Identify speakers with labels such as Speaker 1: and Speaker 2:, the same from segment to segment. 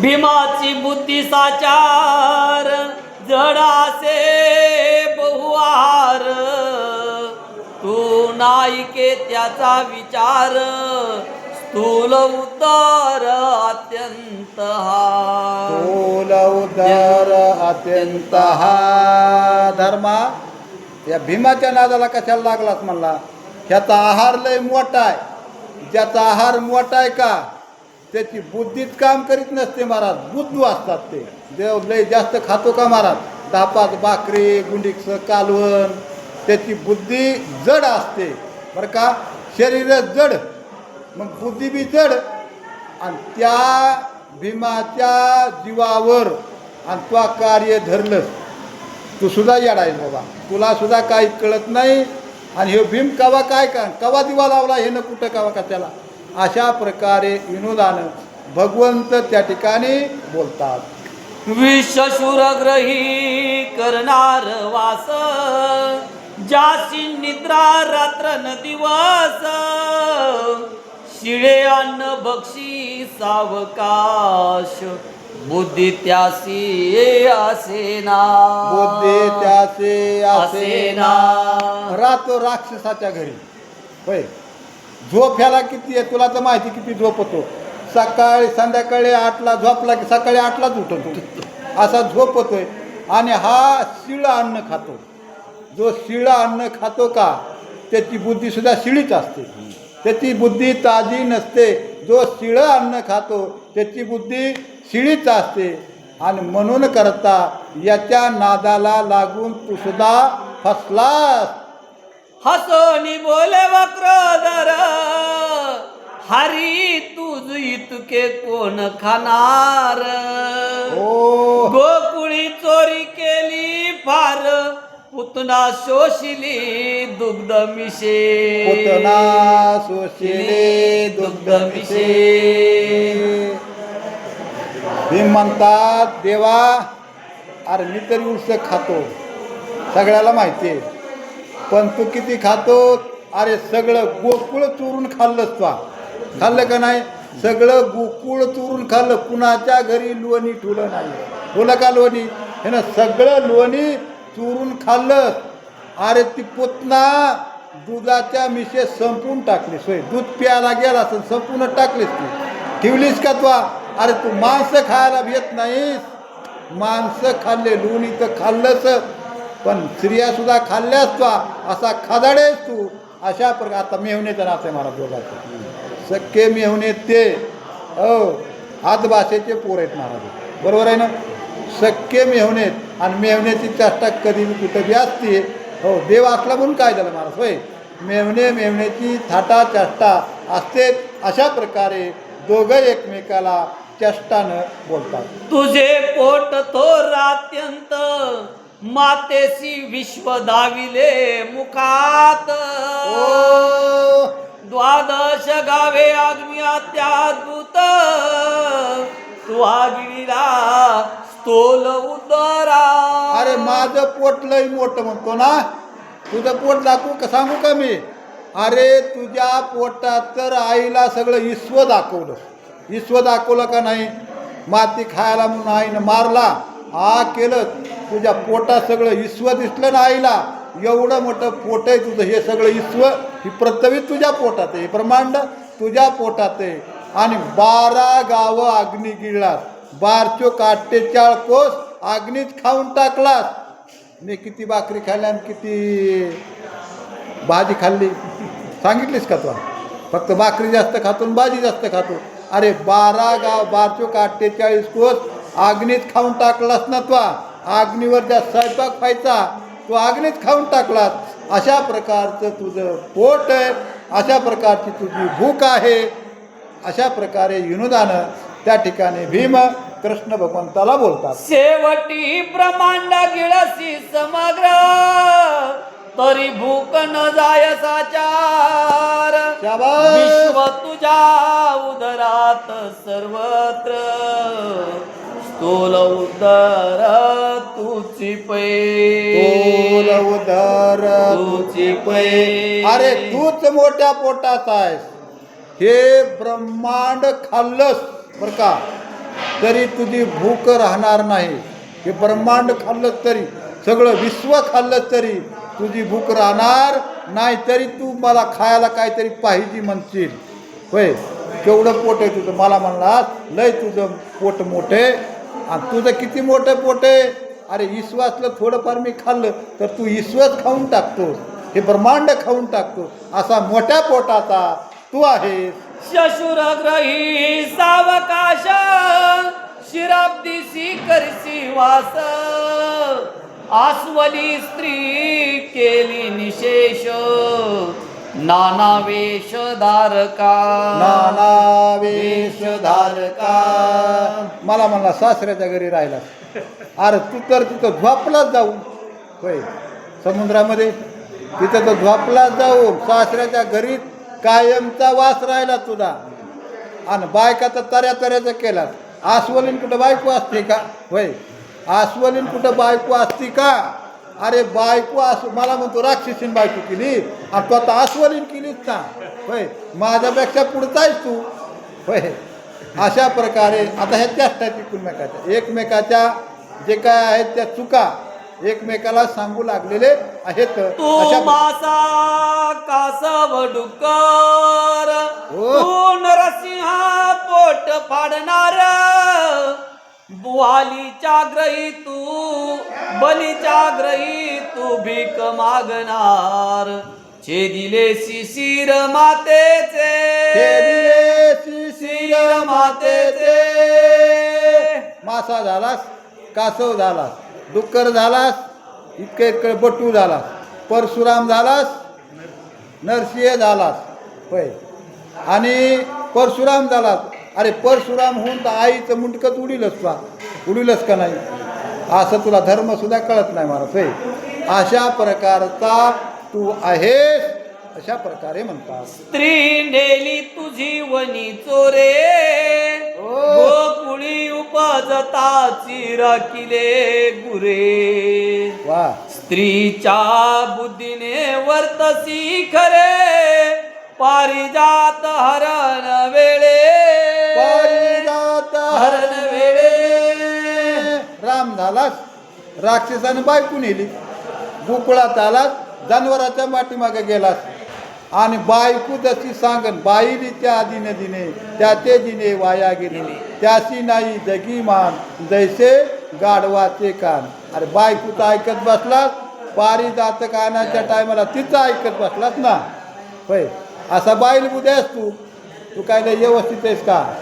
Speaker 1: भीमाची बुद्धी साचार जडासे बहुहार तू नायिके त्याचा विचार स्थूल उतर अत्यंत
Speaker 2: स्थूल उदर अत्यंत हा धर्मा या भीमाच्या नादाला कशाला लागलास म्हणला? ह्याचा आहार लय मोठा आहे. ज्याचा आहार मोठा आहे का? त्याची बुद्धीच काम करीत नसते महाराज. बुद्धू असतात ते. देव लय जास्त खातो का महाराज? दहा पाच भाकरी गुंडीचं कालवण. त्याची बुद्धी जड असते. बरं का? शरीर जड. मग बुद्धी बी जड. आणि त्या भीमाच्या जीवावर आणि तो कार्य धरलं. तू सुद्धा येडाय बाबा. तुला सुद्धा काही कळत नाही. आणि हे भीम कवा काय का कवा दिवा लावला हे न कुठं कवा का त्याला? अशा प्रकारे विनोदानं भगवंत त्या ठिकाणी बोलतात.
Speaker 1: विश्वशूरग्रही करणार वास जासी निद्रा रात्र न दिवस शिळे अन्न बक्षी सावकाश बुद्धी त्यासी असेना
Speaker 2: बुद्धी त्याचे असे
Speaker 1: असेना
Speaker 2: राहतो राक्षसाच्या घरी. होय. झोप ह्याला किती आहे? तुला तर माहिती किती झोप होतो. सकाळी संध्याकाळी आठला झोपला की सकाळी आठलाच उठतो. असा झोप होतोय. आणि हा शिळ अन्न खातो. जो शिळ अन्न खातो का त्याची बुद्धीसुद्धा शिळीच असते. त्याची बुद्धी ताजी नसते. जो शिळं अन्न खातो त्याची बुद्धी शिळीच असते. आणि म्हणून करता याच्या नादाला लागून तू सुद्धा फसलास.
Speaker 1: हसोनी बोले वक्रधर हरी तुझ इतके कोण खाणार?
Speaker 2: ओ
Speaker 1: गोकुळी चोरी केली फार पुतना शोषिली दुग्ध मिशे.
Speaker 2: पुतना सोशिले दुग्ध मिशे. भीम म्हणतात देवा अरे मी तरी उलस खातो. सगळ्याला माहिती आहे. पण तू किती खातो अरे सगळं गोकुळ चोरून खाल्लंस तू खाल्लं का नाही? सगळं गोकुळ चोरून खाल्लं. कुणाच्या घरी लोणी ठुलं नाही? ठुलं का लोणी? हे ना सगळं लोणी चोरून खाल्लं. अरे ती पुतना दुधाच्या मिशे संपून टाकलीस होय. दूध प्यायला गेला असं संपूर्ण टाकलीस तू. ठेवलीस का तू? अरे तू मांस खायला भेट नाहीस. मांस खाल्ले लोणी तर खाल्लंच पण स्त्रिया सुद्धा खाल्ल्यास तू असा खादाडेस तू अशा प्रकार आता मेहनेचं नाच असे मला दोघांचं सक्के मेहणे ते. हो हात भाषेचे पोर आहेत महाराज. बरोबर आहे ना? सक्के मेहनेत आणि मेहण्याची चेष्टा कधी कुठं बी असते. हो देव असला म्हणून काय झालं महाराज? होय. मेहणे मेहण्याची थाटा चेष्टा असते अशा प्रकारे दोघं एकमेकाला चेष्टानं बोलतात.
Speaker 1: तुझे पोट थोर अत्यंत मातेसी विश्व दाविले मुखात.
Speaker 2: ओ.
Speaker 1: द्वादश गावे अग्नी अत्याद्भुत. तू आगिरीला स्तोल उदरा.
Speaker 2: अरे माझं पोट लय मोठं म्हणतो ना? तुझं पोट दाखवू का? सांगू का मी? अरे तुझ्या पोटात तर आईला सगळं विश्व दाखवलं. विश्व दाखवलं का नाही? माती खायला म्हणून आईनं मारला. हा केलं. तुझ्या पोटात सगळं विश्व दिसलं ना आईला. एवढं मोठं पोट आहे तुझं हे सगळं विश्व ही प्रथवित तुझ्या पोटात आहे. हे ब्रह्मांड तुझ्या पोटात आहे. आणि बारा गावं अग्नी गिळलास. बारचो अठ्ठेचाळ कोस अग्नीत खाऊन टाकलास. मी किती भाकरी खाल्ल्या आणि किती भाजी खाल्ली. सांगितलीस का तू? फक्त भाकरी जास्त खातो भाजी जास्त खातो. अरे बारा गाव बारचो अठ्ठेचाळीस कोस अग्नीत खाऊन टाकलास ना तू? अग्नीवर ज्या स्वयंपाक व्हायचा तो अग्नीत खाऊन टाकलास अशा प्रकारचं तुझं पोट आहे अशा प्रकारची तुझी भूक आहे. अशा प्रकारे विनोदानं त्या ठिकाणी भीम कृष्ण भगवंताला बोलतात.
Speaker 1: शेवटी ब्रह्मांड गिळसी समग्र तरी भूक न जाय साचार. विश्व तुझ्या उदरात सर्वत्र. स्तोल उदर तुची पै.
Speaker 2: तोल उदर
Speaker 1: तुची पै.
Speaker 2: अरे तूच मोठ्या पोटात आहेस. हे ब्रह्मांड खाल्लंस बर का. तरी तुझी भूक राहणार नाही. हे ब्रह्मांड खाल्लं तरी. सगळं विश्व खाल्लं तरी. तुझी भूक राहणार नाही तरी तू मला खायला काहीतरी पाहिजे म्हणशील. होय केवढं पोट आहे तुझं? मला म्हणलास लय तुझं पोट मोठे आणि तुझं किती मोठं पोट आहे? अरे विश्वासलं थोडंफार मी खाल्लं तर तू विश्वास खाऊन टाकतोस. हे ब्रह्मांड खाऊन टाकतो असा मोठ्या पोटाचा तू आहेस.
Speaker 1: शशुरग्रही सावकाश शिराब्दिसी करसी वास. आस्वली स्त्री केली निशेष. नाना वेश धारका
Speaker 2: नाना वेशधारका मला म्हणला सासऱ्याच्या घरी राहिला अरे तू तर तिथं झोपलाच जाऊ होय समुद्रामध्ये तिथं तर झोपलाच जाऊ सासऱ्याच्या घरी कायमचा वास राहिला तुझा आणि बायका तर तऱ्या तऱ्याचं केला आस्वलीन कुठं बायको असते का? होय आस्वलीन कुठं बायको असते का? अरे बायको अस मला म्हणतो राक्षसीन बायको केली. आणि तू आता आस्वलीन केलीच ना होय माझ्यापेक्षा पुढचाच तू. होय. अशा प्रकारे आता ह्या चेष्टा आहेत एकमेकाच्या एकमेकाच्या जे काय आहेत त्या चुका एकमेकाला सांगू लागलेले आहेत. हो.
Speaker 1: नरसिंहा पोट फाडणार. बुवालीच्या ग्रही तू बलीच्या ग्रही तू भीक मागणार. छेदिले शिशिर मातेचे.
Speaker 2: दिले शिशिर मातेचे. मासा झालास कासव झालास डुक्कर झालास इतके इतकं बटू झालास परशुराम झालास नरसिंह झालास. होय. आणि परशुराम झालास. अरे परशुराम होऊन तर आईचं मुंडकच उडीलच का उडीलच का नाही? असं तुला धर्म सुद्धा कळत नाही मला होय? अशा प्रकारचा तू आहेस अशा प्रकारे म्हणतात.
Speaker 1: स्त्री नेली तुझी वनी चोरे
Speaker 2: हो.
Speaker 1: गोकुळी उपजताची राखिले गुरे.
Speaker 2: वा.
Speaker 1: स्त्रीच्या बुद्धीने वर्तसी खरे पारिजात हरण वेळे
Speaker 2: राक्षसानं बायको नेली. गोकुळात आलास जनावराच्या पाठीमागे गेलास. आणि बायको जशी सांगन बाईली त्या आधीने दिने त्याचे दिने वाया गेले त्याशी नाही जगी मान जैसे गाढवाचे कान. अरे बायकोचं ऐकत बसलास पारिजात कानाच्या टायमाला तिचं ऐकत बसलास ना? होय. असा बाईल बुद्यास तू. तू काय नाही व्यवस्थित आहेस का?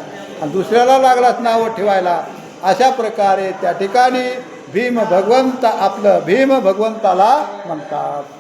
Speaker 2: आणि दुसऱ्याला लागलास नावं ठेवायला. अशा प्रकारे त्या ठिकाणी भीम भगवंत आपलं भीम भगवंताला म्हणतात.